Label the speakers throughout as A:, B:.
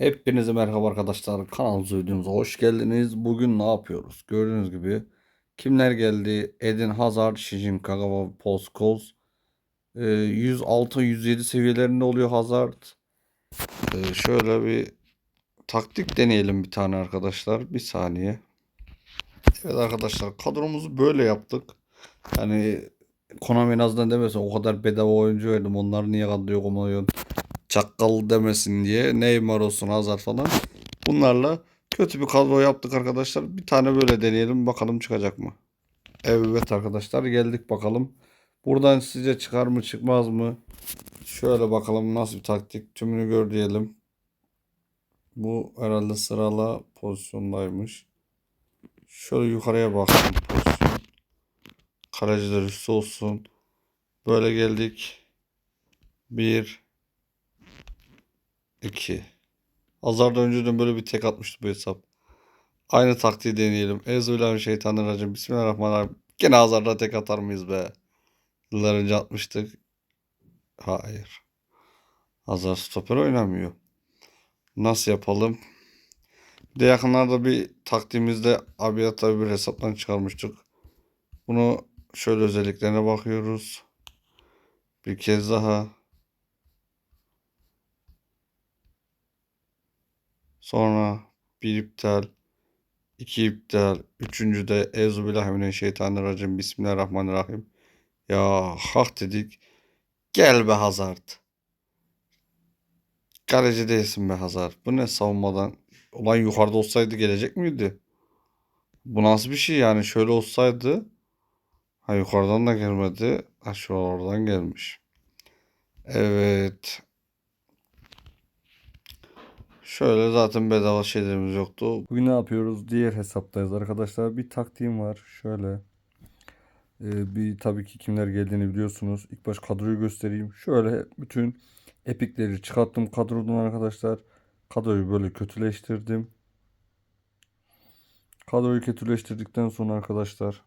A: Hepinize merhaba arkadaşlar. Kanalımıza videomuza hoş geldiniz. Bugün ne yapıyoruz? Gördüğünüz gibi kimler geldi? Eden Hazard, Shijin Kagawa, Scholes. Ee, 106-107 seviyelerinde oluyor Hazard. Ee, şöyle bir taktik deneyelim bir tane arkadaşlar. Bir saniye. Evet arkadaşlar kadromuzu böyle yaptık. Yani Konami en azından demesin o kadar bedava oyuncu verdim. Onlar niye kadroya koymuyorsun? Çakkal demesin diye. Neymar olsun Hazard falan. Bunlarla kötü bir kadro yaptık arkadaşlar. Bir tane böyle deneyelim bakalım çıkacak mı? Evet arkadaşlar geldik bakalım. Buradan sizce çıkar mı çıkmaz mı? Şöyle bakalım nasıl bir taktik. Tümünü gör diyelim. Bu herhalde sırala pozisyondaymış. Şöyle yukarıya bakalım pozisyon. Kaleciler üstü olsun. Böyle geldik. 1 2 Hazarda önceden böyle bir tek atmıştı bu hesap. Aynı taktiği deneyelim. Euzubillahimineşşeytanirracim. Bismillahirrahmanirrahim. Gene Hazarda tek atar mıyız be? Yıllar önce atmıştık. Hayır. Hazar stoper oynamıyor. Nasıl yapalım? Bir de yakınlarda bir taktiğimizde abiyata bir hesaptan çıkarmıştık. Bunu şöyle özelliklerine bakıyoruz. Bir kez daha. Sonra bir iptal, iki iptal, üçüncü de Euzubillahimineşşeytanirracim. Bismillahirrahmanirrahim. Ya hak dedik. Gel be Hazard. Kaleci değilsin be Hazard. Bu ne savunmadan? Ulan yukarıda olsaydı gelecek miydi? Bu nasıl bir şey yani? Şöyle olsaydı ha yukarıdan da gelmedi. Ha şu oradan gelmiş. Evet. Şöyle zaten bedava şeylerimiz yoktu. Bugün ne yapıyoruz? Diğer hesaptayız arkadaşlar. Bir taktiğim var. Şöyle. Ee, bir tabii ki kimler geldiğini biliyorsunuz. İlk baş kadroyu göstereyim. Şöyle bütün epikleri çıkarttım kadrodan arkadaşlar. Kadroyu böyle kötüleştirdim. Kadroyu kötüleştirdikten sonra arkadaşlar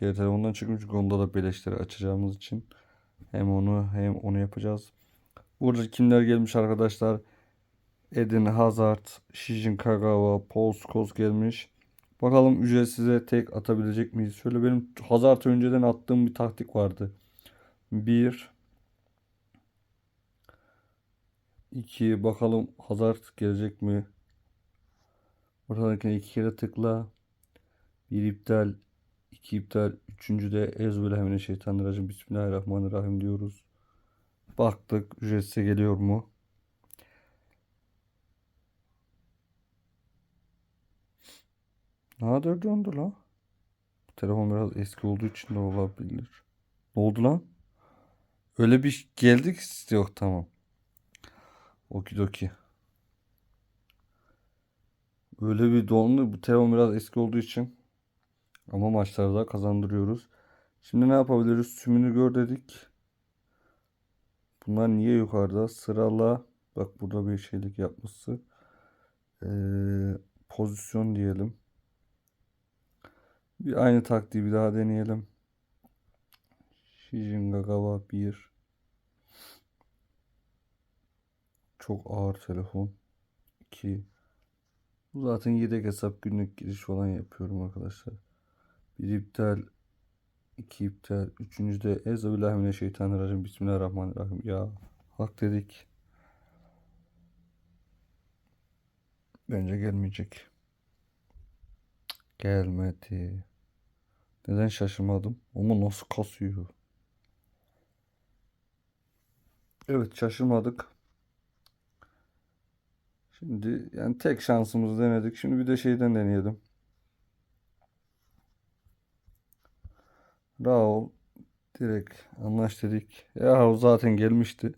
A: diğer telefondan çıkmış çünkü onda da beleşleri açacağımız için hem onu hem onu yapacağız. Burada kimler gelmiş arkadaşlar? Eden Hazard, Shijin Kagawa, Paul Scholes gelmiş. Bakalım ücretsize tek atabilecek miyiz? Şöyle benim Hazard önceden attığım bir taktik vardı. 1 2 bakalım Hazard gelecek mi? Ortadakine iki kere tıkla. Bir iptal, iki iptal, üçüncü de Euzubillahimineşşeytanirracim. Bismillahirrahmanirrahim diyoruz. Baktık ücretsize geliyor mu? Nadir döndü lan. Telefon biraz eski olduğu için de olabilir. Ne oldu lan? Öyle bir geldik yok tamam. Okidoki. Böyle bir donlu bu telefon biraz eski olduğu için ama maçlarda kazandırıyoruz. Şimdi ne yapabiliriz? Tümünü gör dedik. Bunlar niye yukarıda? Sırala. Bak burada bir şeylik yapması. Ee, pozisyon diyelim. Bir aynı taktiği bir daha deneyelim. Shijin Kagawa 1 Çok ağır telefon. 2 Bu zaten yedek hesap günlük giriş falan yapıyorum arkadaşlar. Bir iptal. iki iptal. Üçüncü de Euzubillahimineşşeytanirracim. Bismillahirrahmanirrahim. Ya hak dedik. Bence gelmeyecek. Gelmedi. Neden şaşırmadım? Ama nasıl kasıyor? Evet şaşırmadık. Şimdi yani tek şansımızı denedik. Şimdi bir de şeyden deneyelim. Raul direkt anlaş dedik. Ya o zaten gelmişti.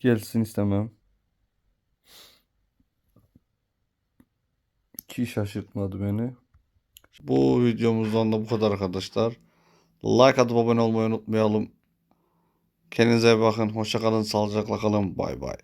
A: Gelsin istemem. Ki şaşırtmadı beni. Bu videomuzdan da bu kadar arkadaşlar. Like atıp abone olmayı unutmayalım. Kendinize bakın. Hoşça kalın. Sağlıcakla kalın. Bay bay.